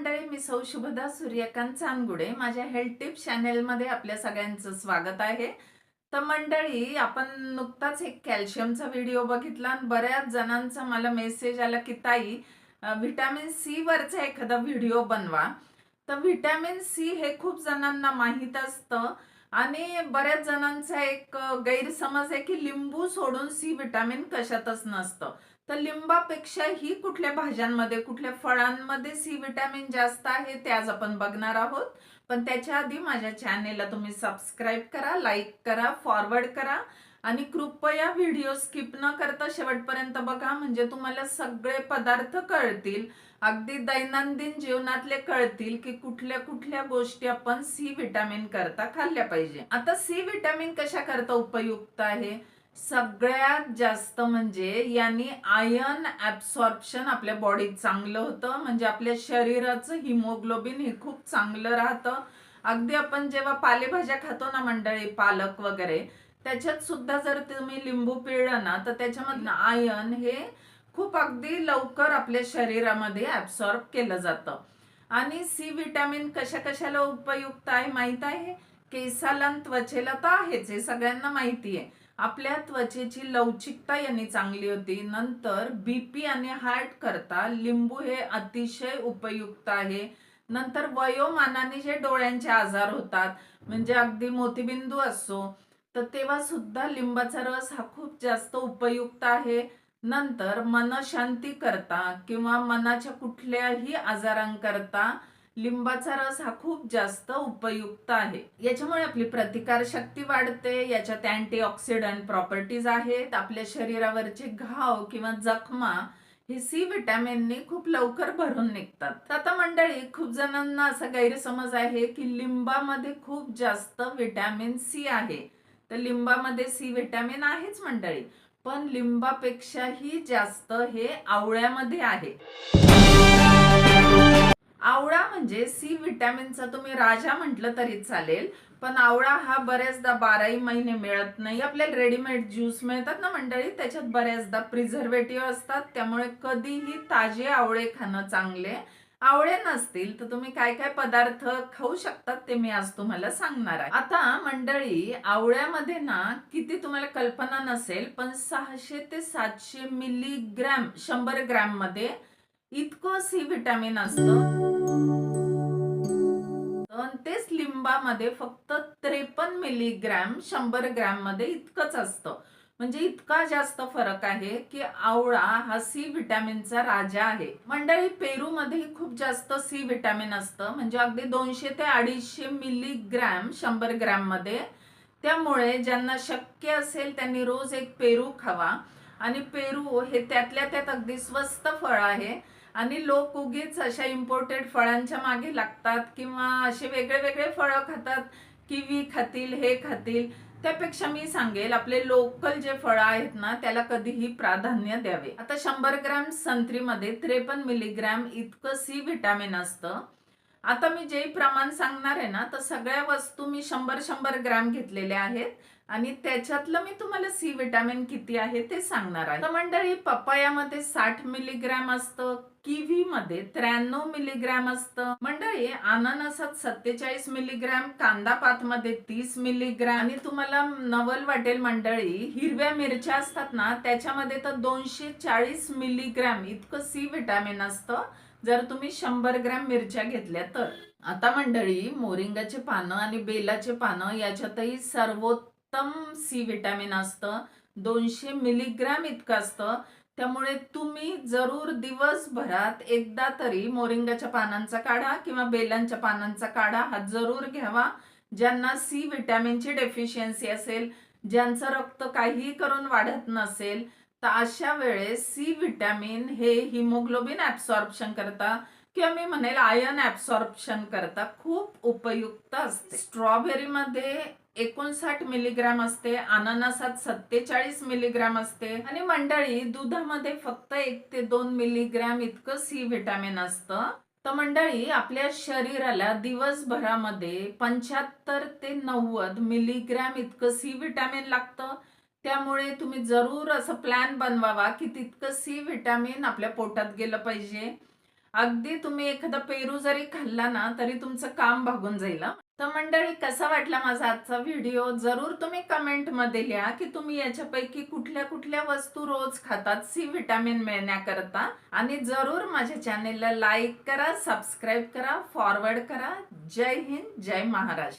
मंडळी मी सौ शुभदा सूर्यकांत चांदगुडे. माझ्या हेल्थ टिप चॅनेलमध्ये आपल्या सगळ्यांचं स्वागत आहे. तर मंडळी आपण नुकताच एक कॅल्शियमचा व्हिडिओ बघितला आणि बऱ्याच जणांचा मला मेसेज आला की ताई व्हिटॅमिन सी वरचा एखादा व्हिडिओ बनवा. तर व्हिटॅमिन सी हे खूप जणांना माहीत असतं आणि बऱ्याच जणांचा एक गैरसमज आहे की लिंबू सोडून सी व्हिटॅमिन कशातच नसतं. तर लिंबापेक्षाही कुठल्या भाज्यांमध्ये कुठल्या फळांमध्ये सी विटॅमिन जास्त आहे ते आज आपण बघणार आहोत. पण त्याच्या आधी माझ्या चॅनेलला तुम्ही सबस्क्राईब करा लाईक करा फॉरवर्ड करा आणि कृपया व्हिडिओ स्किप न करता शेवटपर्यंत बघा. म्हणजे तुम्हाला सगळे पदार्थ कळतील. अगदी दैनंदिन जीवनातले कळतील की कुठल्या कुठल्या गोष्टी आपण सी विटॅमिन करता खाल्ल्या पाहिजे. आता सी विटॅमिन कशा करता उपयुक्त आहे? सगळ्यात जास्त म्हणजे यांनी आयर्न ऍब्सॉर्प्शन आपल्या बॉडीत चांगलं होतं. म्हणजे आपल्या शरीराचं हिमोग्लोबिन हे खूप चांगलं राहतं. अगदी आपण जेव्हा पालेभाज्या खातो ना मंडळी पालक वगैरे त्याच्यात सुद्धा जर तुम्ही लिंबू पिळलं ना तर त्याच्यामधनं आयर्न हे खूप अगदी लवकर आपल्या शरीरामध्ये ऍब्सॉर्ब केलं जातं. आणि सी विटॅमिन कशा कशाला उपयुक्त आहे माहीत आहे? केसाला त्वचेला तर आहेच हे सगळ्यांना माहिती आहे आपल्या त्वचेची लवचिकता यांनी चांगली होती. नंतर बीपी आणि हार्ट करता. लिंबू हे अतिशय उपयुक्त आहे. नंतर वयोमानाने जे डोळ्यांचे आजार होतात म्हणजे अगदी मोतीबिंदू असो तर तेव्हा सुद्धा लिंबाचा रस हा खूप जास्त उपयुक्त आहे. नंतर मनशांती करता किंवा मनाच्या कुठल्याही आजारांकरता लिंबाचा रस हा खूप जास्त उपयुक्त आहे. याच्यामुळे आपली प्रतिकार शक्ती वाढते याच्यात अँटीऑक्सिडंट प्रॉपर्टीज आहेत आपल्या शरीरावरचे घाव किंवा जखमा हे सी विटॅमिनने खूप लवकर भरून निघतात. तर आता मंडळी खूप जणांना असा गैरसमज आहे की लिंबामध्ये खूप जास्त विटॅमिन सी आहे. तर लिंबामध्ये सी विटॅमिन आहेच मंडळी पण लिंबापेक्षाही जास्त हे आवळ्यामध्ये आहे. आवळा म्हणजे सी व्हिटॅमिनचा तुम्ही राजा म्हटलं तरी चालेल पण आवळा हा बऱ्याचदा बाराही महिने मिळत नाही. आपल्याला रेडीमेड ज्यूस मिळतात ना मंडळी? त्याच्यात बऱ्याचदा प्रिझर्वेटिव्ह असतात त्यामुळे कधीही ताजे आवळे खाणं चांगले. आवळे नसतील तर तुम्ही काय काय पदार्थ खाऊ शकतात ते मी आज तुम्हाला सांगणार आहे. आता मंडळी आवळ्यामध्ये ना किती तुम्हाला कल्पना नसेल पण सहाशे ते सातशे मिलीग्रॅम शंभर ग्रॅममध्ये इतकं सी व्हिटॅमिन असतं. पण तेच लिंबामध्ये फक्त त्रेपन्न मिलीग्रॅम शंभर ग्रॅममध्ये इतकंच असतं. म्हणजे इतका जास्त फरक आहे की आवळा हा सी व्हिटॅमिनचा राजा आहे. मंडळी पेरूमध्ये खूप जास्त सी व्हिटॅमिन असतं. म्हणजे अगदी दोनशे ते अडीचशे मिलीग्रॅम शंभर ग्रॅममध्ये. त्यामुळे ज्यांना शक्य असेल त्यांनी रोज एक पेरू खावा. आणि पेरू हे त्यातल्या त्यात अगदी स्वस्त फळ आहे. आणि लोक उगीच अशा इम्पोर्टेड फळांच्या मागे लागतात किंवा असे वेगळे वेगळे फळं खातात. किवी खातील हे खातील. त्यापेक्षा मी सांगेल आपले लोकल जे फळं आहेत ना त्याला कधीही प्राधान्य द्यावे. आता शंभर ग्रॅम संत्रीमध्ये त्रेपन्न मिलीग्रॅम इतकं सी व्हिटॅमिन असतं. आता मी जे प्रमाण सांगणार आहे ना तर सगळ्या वस्तू मी शंभर शंभर ग्रॅम घेतलेल्या आहेत. आणि त्याच्यातलं मी तुम्हाला सी विटॅमिन किती आहे ते सांगणार आहे. मंडळी पपायामध्ये साठ मिलीग्रॅम असतं किवी मध्ये त्र्याण्णव मिलीग्रॅम असतं. मंडळी अननसात सत्तेचाळीस मिलीग्रॅम कांदा पात मध्ये तीस मिलीग्रॅम. आणि तुम्हाला नवल वाटेल मंडळी हिरव्या मिरच्या असतात ना त्याच्यामध्ये तर दोनशे चाळीस मिलीग्रॅम इतकं सी विटॅमिन असतं जर तुम्ही शंभर ग्रॅम मिरच्या घेतल्या तर. आता मंडळी मोरिंगाचे पानं आणि बेलाचे पानं याच्यातही सर्वोत्तम उत्तम सी विटॅमिन असतं. दोनशे मिलीग्रॅम इतकं असतं. त्यामुळे तुम्ही जरूर दिवसभरात एकदा तरी मोरिंगाच्या पानांचा काढा किंवा बेलांच्या पानांचा काढा. हा जरूर घ्यावा. ज्यांना सी विटॅमिनची डेफिशियन्सी असेल ज्यांचं रक्त काहीही करून वाढत नसेल तर अशा वेळेस सी विटॅमिन हे हिमोग्लोबिन ॲब्सॉर्प्शन करता किंवा मी म्हणेल आयर्न ऍब्सॉर्प्शन करता. खूप उपयुक्त असते. स्ट्रॉबेरीमध्ये एकोणसाठ मिलीग्रॅम असते अननसात सत्तेचाळीस मिलीग्रॅम असते आणि मंडळी दुधामध्ये फक्त एक ते दोन मिलीग्रॅम इतकं सी व्हिटॅमिन असतं. तर मंडळी आपल्या शरीराला दिवसभरामध्ये पंच्याहत्तर ते नव्वद मिलीग्रॅम इतकं सी व्हिटॅमिन लागतं. त्यामुळे तुम्ही जरूर असं प्लॅन बनवावा की तितकं सी व्हिटॅमिन आपल्या पोटात गेलं पाहिजे. अगदी तुम्ही एखादा पेरू जरी खाल्ला ना तरी तुमचं काम भागून जाईल तर मंडळी कसा वाटला माझा आजचा व्हिडिओ? जरूर तुम्ही कमेंटमध्ये लिहा की तुम्ही याच्यापैकी कुठल्या कुठल्या वस्तू रोज खातात सी व्हिटॅमिन मिळण्याकरता. आणि जरूर माझ्या चॅनेलला लाईक करा सबस्क्राईब करा फॉरवर्ड करा. जय हिंद जय महाराष्ट्र.